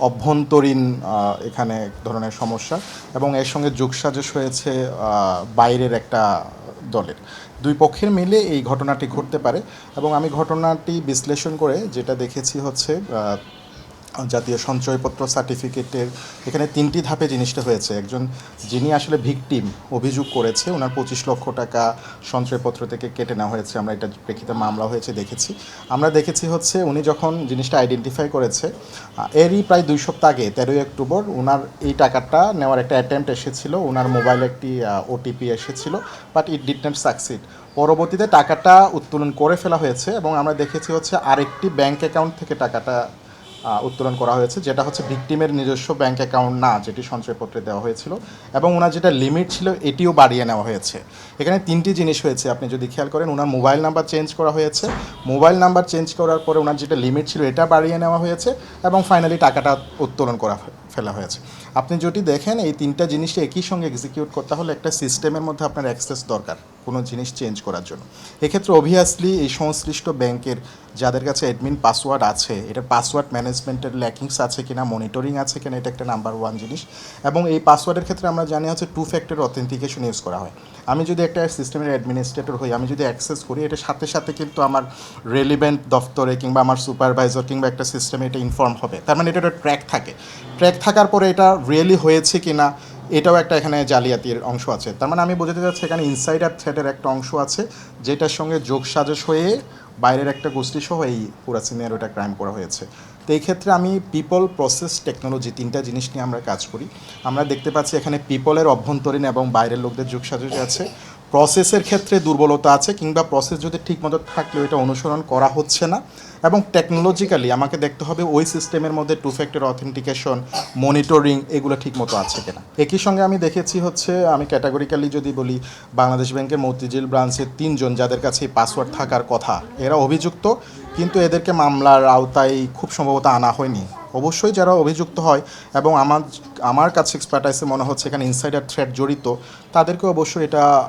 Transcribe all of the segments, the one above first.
অভ্যন্তরীণ এখানে এক ধরনের সমস্যা এবং এর সঙ্গে যোগসাজশ হয়েছে বাইরের একটা দলের। দুই পক্ষের মিলে এই ঘটনাটি ঘটতে পারে এবং আমি ঘটনাটি বিশ্লেষণ করে যেটা দেখেছি হচ্ছে জাতীয় সঞ্চয়পত্র সার্টিফিকেটের এখানে তিনটি ধাপে জিনিসটা হয়েছে। একজন যিনি আসলে ভিকটিম অভিযোগ করেছে, ওনার পঁচিশ লক্ষ টাকা সঞ্চয়পত্র থেকে কেটে নেওয়া হয়েছে। আমরা এটা প্রেক্ষিতে মামলা হয়েছে দেখেছি। আমরা দেখেছি হচ্ছে উনি যখন জিনিসটা আইডেন্টিফাই করেছে এরই প্রায় দুই সপ্তাহ আগে, তেরোই অক্টোবর ওনার এই টাকাটা নেওয়ার একটা অ্যাটেম্প্ট এসেছিল। ওনার মোবাইলে একটি ওটিপি এসেছিল but it did not succeed পরবর্তীতে টাকাটা উত্তোলন করে ফেলা হয়েছে এবং আমরা দেখেছি হচ্ছে আরেকটি ব্যাংক অ্যাকাউন্ট থেকে টাকাটা উত্তোলন করা হয়েছে, যেটা হচ্ছে ভিকটিমের নিজস্ব ব্যাংক অ্যাকাউন্ট না, যেটি সঞ্চয়পত্রে দেওয়া হয়েছিল। এবং ওনার যেটা লিমিট ছিল, এটিও বাড়িয়ে নেওয়া হয়েছে। এখানে তিনটি জিনিস হয়েছে, আপনি যদি খেয়াল করেন, ওনার মোবাইল নাম্বার চেঞ্জ করা হয়েছে। মোবাইল নাম্বার চেঞ্জ করার পরে ওনার যেটা লিমিট ছিল, এটা বাড়িয়ে নেওয়া হয়েছে। এবং ফাইনালি টাকাটা উত্তোলন করা ফেলা হয়েছে। আপনি যদি দেখেন এই তিনটা জিনিসটা একই সঙ্গে এক্সিকিউট করতে হলে একটা সিস্টেমের মধ্যে আপনার অ্যাক্সেস দরকার কোনো জিনিস চেঞ্জ করার জন্য। এক্ষেত্রে অবভিয়াসলি এই সংশ্লিষ্ট ব্যাংকের যাদের কাছে অ্যাডমিন পাসওয়ার্ড আছে এটা পাসওয়ার্ড ম্যানেজমেন্টের ল্যাকিংস আছে কিনা মনিটরিং আছে কিনা, এটা একটা নাম্বার ওয়ান জিনিস। এবং এই পাসওয়ার্ডের ক্ষেত্রে আমরা জানি হচ্ছে টু ফ্যাক্টর অথেন্টিকেশন ইউজ করা হয়। আমি যদি একটা সিস্টেমের অ্যাডমিনিস্ট্রেটর হই, আমি যদি অ্যাক্সেস করি, এটার সাথে সাথে কিন্তু আমার রেলিভেন্ট দফতরে কিংবা আমার সুপারভাইজার কিংবা একটা সিস্টেমে এটা ইনফর্ম হবে। তার মানে এটা একটা ট্র্যাক থাকে। ট্র্যাক থাকার পরে এটা রিয়েলি হয়েছে কিনা, এটাও একটা এখানে জালিয়াতির অংশ আছে। তার মানে আমি বোঝাতে চাচ্ছি এখানে ইনসাইডার থ্রেটের একটা অংশ আছে, যেটার সঙ্গে যোগ সাজস হয়ে বাইরের একটা গোষ্ঠী সহ এই পুরা সিনিয়রটা ক্রাইম করা হয়েছে। তো এই ক্ষেত্রে আমি পিপল প্রসেস টেকনোলজি তিনটা জিনিস নিয়ে আমরা কাজ করি। আমরা দেখতে পাচ্ছি এখানে পিপলের অভ্যন্তরীণ এবং বাইরের লোকদের যোগ সাজস আছে। প্রসেসের ক্ষেত্রে দুর্বলতা আছে কিংবা প্রসেস যদি ঠিকমতো থাকলেও এটা অনুসরণ করা হচ্ছে না। এবং টেকনোলজিক্যালি আমাকে দেখতে হবে ওই সিস্টেমের মধ্যে টু ফ্যাক্টর অথেন্টিকেশন মনিটরিং এগুলো ঠিকমতো আছে কিনা। একই সঙ্গে আমি দেখেছি হচ্ছে, আমি ক্যাটাগরিক্যালি যদি বলি, বাংলাদেশ ব্যাংকের মতিঝিল ব্রাঞ্চের তিনজন যাদের কাছে পাসওয়ার্ড থাকার কথা, এরা অভিযুক্ত, কিন্তু এদেরকে মামলার আওতায় খুব সম্ভবত আনা হয়নি। অবশ্যই যারা অভিযুক্ত হয় এবং আমার আমার কাছে এক্সপার্টাইসে মনে হচ্ছে এখানে ইনসাইডার থ্রেড জড়িত, তাদেরকে অবশ্যই এটা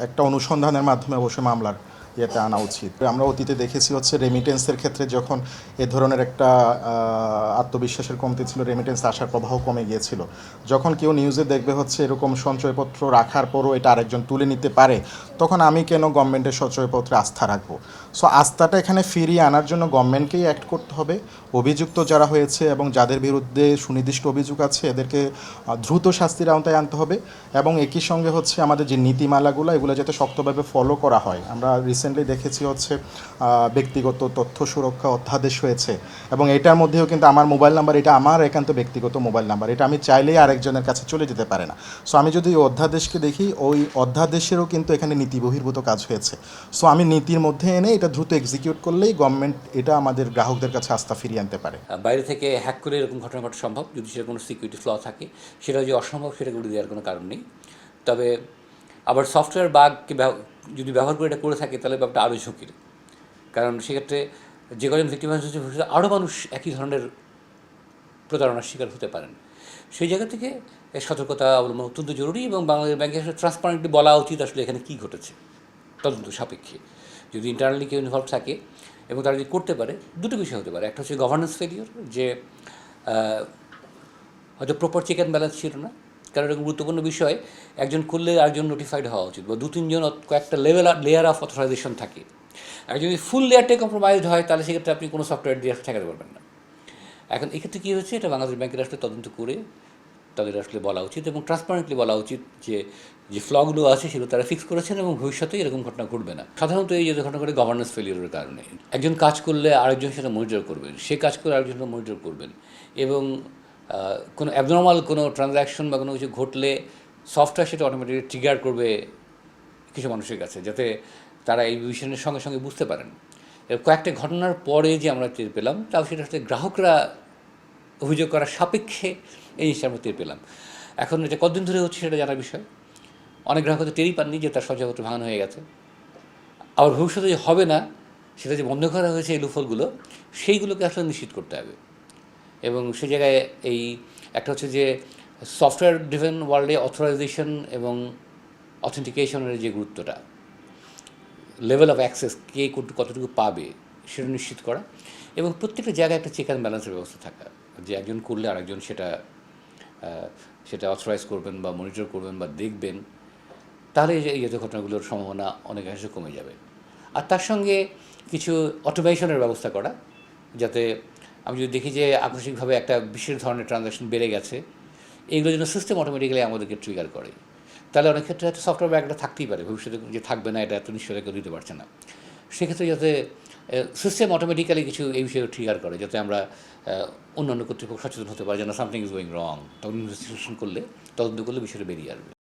একটা অনুসন্ধানের মাধ্যমে অবশ্যই মামলার ইয়েতে আনা উচিত। আমরা অতীতে দেখেছি হচ্ছে রেমিটেন্সের ক্ষেত্রে যখন এ ধরনের একটা আত্মবিশ্বাসের কমতি ছিল রেমিটেন্স আসার প্রবাহ কমে গিয়েছিল। যখন কেউ নিউজে দেখবে হচ্ছে এরকম সঞ্চয়পত্র রাখার পরও এটা আরেকজন তুলে নিতে পারে, তখন আমি কেন গভর্নমেন্টের সঞ্চয়পত্রে আস্থা রাখব? সো আস্থাটা এখানে ফিরিয়ে আনার জন্য গভর্নমেন্টকেই অ্যাক্ট করতে হবে। অভিযুক্ত যারা হয়েছে এবং যাদের বিরুদ্ধে সুনির্দিষ্ট অভিযোগ আছে, এদেরকে দ্রুত শাস্তির আওতায় আনতে হবে। এবং একই সঙ্গে হচ্ছে আমাদের যে নীতিমালাগুলো, এগুলো যাতে শক্তভাবে ফলো করা হয়। আমরা রিসেন্টলি দেখেছি হচ্ছে ব্যক্তিগত তথ্য সুরক্ষা অধ্যাদেশ হয়েছে। এবং এটার মধ্যেও কিন্তু আমার মোবাইল নাম্বার, এটা আমার একান্ত ব্যক্তিগত মোবাইল নাম্বার। এটা আমি চাইলেই আরেকজনের কাছে চলে যেতে পারে না। সো আমি যদি ওই অধ্যাদেশকে দেখি, ওই অধ্যাদেশেরও কিন্তু এখানে নীতি বহির্ভূত কাজ হয়েছে। সো আমি নীতির মধ্যে এনে এটা দ্রুত এক্সিকিউট করলেই গভর্নমেন্ট এটা আমাদের গ্রাহকদের কাছে আস্থা ফিরিয়ে আনতে পারে। বাইরে থেকে হ্যাক করে এরকম ঘটনা ঘটা সম্ভব? যদি সেটা কোনো সিকিউরিটি ফ্ল থাকে, সেটা যদি অসম্ভব সেটা করে দেওয়ার কোনো কারণ নেই। তবে আবার সফটওয়্যার বাগকে যদি ব্যবহার করে এটা করে থাকে, তাহলে ব্যাপারটা আরও ঝুঁকির। কারণ সেক্ষেত্রে যে কজন ভিক্টিম হচ্ছে আরও মানুষ একই ধরনের প্রতারণার শিকার হতে পারেন। সেই জায়গা থেকে সতর্কতা অবলম্বন অত্যন্ত জরুরি এবং বাংলাদেশ ব্যাংকের সাথে ট্রান্সপারেন্টলি বলা উচিত আসলে এখানে কী ঘটেছে, তদন্ত সাপেক্ষে। যদি ইন্টারনালি কেউ ইনভলভ থাকে এবং তারা যদি করতে পারে, দুটো বিষয় হতে পারে। একটা হচ্ছে গভর্নেন্স ফেলিওর যে হয়তো প্রপার চেক অ্যান্ড ব্যালেন্স ছিল না কারণ এরকম গুরুত্বপূর্ণ বিষয়, একজন করলে আরেকজন নোটিফাইড হওয়া উচিত বা দু তিনজন কয়েকটা লেভেল লেয়ার অফ অথরাইজেশন থাকে। একজন যদি ফুল লেয়ারটাই কম্প্রোমাইজড হয়, তাহলে সেক্ষেত্রে আপনি কোনো সফটওয়্যার দিয়ে ঠেকাতে পারবেন না। এখন এক্ষেত্রে কী হচ্ছে এটা বাংলাদেশ ব্যাংকের আসলে তদন্ত করে তাদের আসলে বলা উচিত এবং ট্রান্সপারেন্টলি বলা উচিত যে যে ফ্লগুলো আছে সেগুলো তারা ফিক্স করেছেন এবং ভবিষ্যতে এরকম ঘটনা ঘটবে না। সাধারণত এই যে ঘটনা ঘটে গভর্নেন্স ফেলিয়ারের কারণে। একজন কাজ করলে আরেকজন সেটা মনিটর করবেন, সে কাজ করে আরেকজন মনিটর করবেন এবং কোনো অ্যাবনর্মাল কোনো ট্রানজ্যাকশন বা কোনো কিছু ঘটলে সফটওয়্যার সেটা অটোমেটিক ট্রিগার করবে কিছু মানুষের কাছে, যাতে তারা এই বিষয়ের সঙ্গে সঙ্গে বুঝতে পারেন। এর কয়েকটা ঘটনার পরে যে আমরা টের পেলাম, তাও সেটা হচ্ছে গ্রাহকরা অভিযোগ করার সাপেক্ষে এই জিনিসটা আমরা টের পেলাম। এখন এটা কতদিন ধরে হচ্ছে সেটা জানার বিষয়। অনেক গ্রাহক হয়তো টেরই পাননি যে তার সঞ্চয়পত্র ভাঙানো হয়ে গেছে। আবার ভবিষ্যতে যে হবে না, সেটা যে বন্ধ করা হয়েছে এই লুফলগুলো সেইগুলোকে আসলে নিশ্চিত করতে হবে। এবং সে জায়গায় এই একটা হচ্ছে যে সফটওয়্যার ড্রিভেন ওয়ার্ল্ডে অথরাইজেশন এবং অথেন্টিকেশনের যে গুরুত্বটা লেভেল অফ অ্যাক্সেস কে কতটুকু পাবে সেটা নিশ্চিত করা এবং প্রত্যেকটা জায়গায় একটা চেক অ্যান্ড ব্যালেন্সের ব্যবস্থা থাকা, যে একজন করলে আরেকজন সেটা সেটা অথরাইজ করবেন বা মনিটর করবেন বা দেখবেন, তাহলে এই ঘটনাগুলোর সম্ভাবনা অনেকাংশে কমে যাবে। আর তার সঙ্গে কিছু অটোমেশনের ব্যবস্থা করা, যাতে আমি যদি দেখি যে আকস্মিকভাবে একটা বিশেষ ধরনের ট্রানজ্যাকশন বেড়ে গেছে এইগুলো যেন সিস্টেম অটোমেটিক্যালি আমাদেরকে ট্রিগার করে। তাহলে অনেক ক্ষেত্রে হয়তো সফটওয়্যার ব্যাগটা থাকতেই পারে, ভবিষ্যতে যে থাকবে না, এটা এত নিশ্চয়তা কেউ দিতে পারছে না। সেক্ষেত্রে যাতে সিস্টেম অটোমেটিক্যালি কিছু এই বিষয়ে ট্রিগার করে, যাতে আমরা অন্যান্য কর্তৃপক্ষ সচেতন হতে পারে যেন সামথিং ইজ গোয়িং রং তখন ইনভেস্টিগেশন করলে, তদন্ত করলে বিষয়টা বেরিয়ে আসবে।